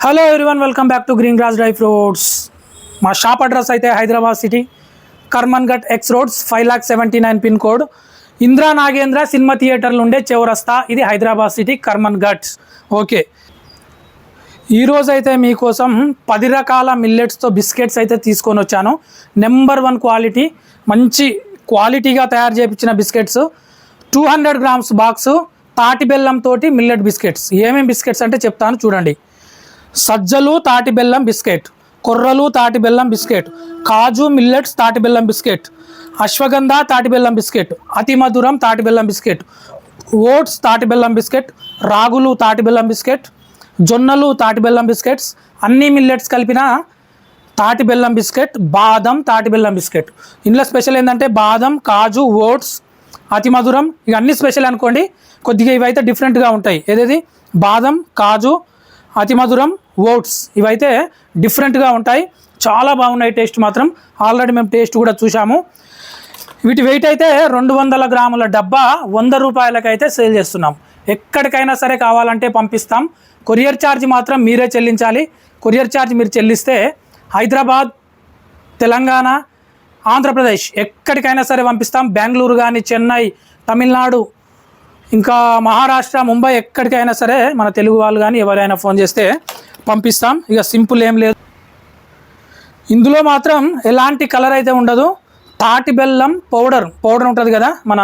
Hello everyone welcome back to green grass dry fruits మా shop address అయితే Hyderabad city Karman Ghat X roads five lakh seventy nine pin code Indra Nagendra cinema థియేటర్లు ఉండే చౌరస్తా ఇది Hyderabad city కర్మన్ఘట్స్ okay. ఈరోజు అయితే మీకోసం పది రకాల మిల్లెట్స్తో బిస్కెట్స్ అయితే తీసుకొని వచ్చాను. నెంబర్ వన్ క్వాలిటీ మంచి క్వాలిటీగా తయారు చేయించిన biscuits two hundred grams box తాటి బెల్లంతో మిల్లెట్ బిస్కెట్స్ ఏమేమి బిస్కెట్స్ అంటే చెప్తాను చూడండి. సజ్జలు తాటి బెల్లం బిస్కెట్ కొర్రలు తాటి బెల్లం బిస్కెట్ కాజు మిల్లెట్స్ తాటి బెల్లం బిస్కెట్ అశ్వగంధ తాటి బెల్లం బిస్కెట్ అతి మధురం తాటి బెల్లం బిస్కెట్ ఓట్స్ తాటి బెల్లం బిస్కెట్ రాగులు తాటి బెల్లం బిస్కెట్ జొన్నలు తాటి బెల్లం బిస్కెట్స్ అన్ని మిల్లెట్స్ కలిపిన తాటి బెల్లం బిస్కెట్ బాదం తాటి బెల్లం బిస్కెట్ ఇందులో స్పెషల్ ఏంటంటే బాదం కాజు ఓట్స్ అతి మధురం ఇవన్నీ స్పెషల్ అనుకోండి కొద్దిగా ఇవైతే డిఫరెంట్గా ఉంటాయి ఏదేది బాదం కాజు అతి మధురం ఓట్స్ ఇవైతే డిఫరెంట్గా ఉంటాయి. చాలా బాగున్నాయి టేస్ట్ మాత్రం. ఆల్రెడీ మేము టేస్ట్ కూడా చూసాము వీటి వెయిట్ అయితే రెండు వందల గ్రాముల డబ్బా వంద రూపాయలకైతే సేల్ చేస్తున్నాం. ఎక్కడికైనా సరే కావాలంటే పంపిస్తాం. కొరియర్ ఛార్జ్ మాత్రం మీరే చెల్లించాలి. కొరియర్ ఛార్జ్ మీరు చెల్లిస్తే హైదరాబాద్ తెలంగాణ ఆంధ్రప్రదేశ్ ఎక్కడికైనా సరే పంపిస్తాం. బెంగళూరు కానీ చెన్నై తమిళనాడు ఇంకా మహారాష్ట్ర ముంబై ఎక్కడికైనా సరే మన తెలుగు వాళ్ళు కానీ ఎవరైనా ఫోన్ చేస్తే పంపిస్తాం. ఇక సింపుల్ ఏం లేదు. ఇందులో మాత్రం ఎలాంటి కలర్ అయితే ఉండదు. తాటి బెల్లం పౌడర్ పౌడర్ ఉంటుంది కదా మన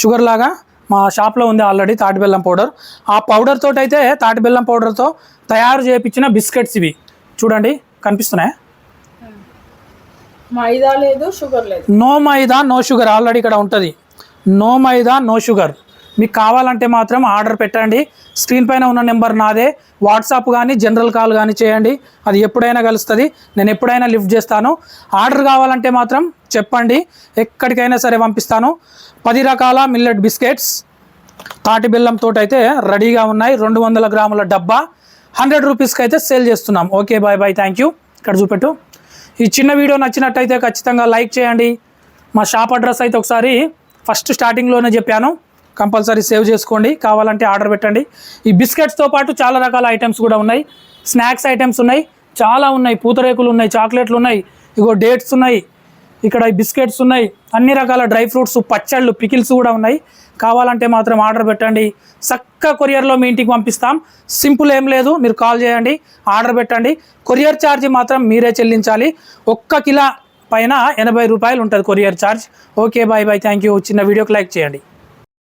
షుగర్ లాగా మా షాప్లో ఉంది ఆల్రెడీ తాటి బెల్లం పౌడర్. ఆ పౌడర్ తోటి అయితే తాటి బెల్లం పౌడర్తో తయారు చేయించిన బిస్కెట్స్ ఇవి. చూడండి కనిపిస్తున్నాయి? మైదా లేదు షుగర్ లేదు. No maida no sugar already ఇక్కడ ఉంటుంది. No maida no sugar. మీకు కావాలంటే మాత్రం ఆర్డర్ పెట్టండి. స్క్రీన్ పైన ఉన్న నెంబర్ నాదే. వాట్సాప్ కానీ జనరల్ కాల్ కానీ చేయండి. అది ఎప్పుడైనా కలుస్తుంది. నేను ఎప్పుడైనా లిఫ్ట్ చేస్తాను. ఆర్డర్ కావాలంటే మాత్రం చెప్పండి. ఎక్కడికైనా సరే పంపిస్తాను. పది రకాల మిల్లెట్ బిస్కెట్స్ తాటి బెల్లంతో అయితే రెడీగా ఉన్నాయి. రెండు వందల గ్రాముల డబ్బా. హండ్రెడ్ రూపీస్కి అయితే సేల్ చేస్తున్నాం. Okay bye bye thank you ఇక్కడ చూపెట్టు. ఈ చిన్న వీడియో నచ్చినట్టయితే ఖచ్చితంగా లైక్ చేయండి. మా షాప్ అడ్రస్ అయితే ఒకసారి ఫస్ట్ స్టార్టింగ్లోనే చెప్పాను. కంపల్సరీ సేవ్ చేసుకోండి. కావాలంటే ఆర్డర్ పెట్టండి. ఈ బిస్కెట్స్తో పాటు చాలా రకాల ఐటమ్స్ కూడా ఉన్నాయి. స్నాక్స్ ఐటమ్స్ ఉన్నాయి. చాలా ఉన్నాయి. పూతరేకులు ఉన్నాయి చాక్లెట్లు ఉన్నాయి ఇగో డేట్స్ ఉన్నాయి ఇక్కడ ఈ బిస్కెట్స్ ఉన్నాయి అన్ని రకాల డ్రై ఫ్రూట్స్ పచ్చళ్ళు పికిల్స్ కూడా ఉన్నాయి. కావాలంటే మాత్రం ఆర్డర్ పెట్టండి. చక్క కొరియర్లో మీ ఇంటికి పంపిస్తాం. సింపుల్ ఏం లేదు. మీరు కాల్ చేయండి ఆర్డర్ పెట్టండి. కొరియర్ ఛార్జ్ మాత్రం మీరే చెల్లించాలి. ఒక్క కిలో పైన ఎనభై రూపాయలు ఉంటుంది courier charge. Okay bye bye thank you. చిన్న వీడియోకి లైక్ చేయండి.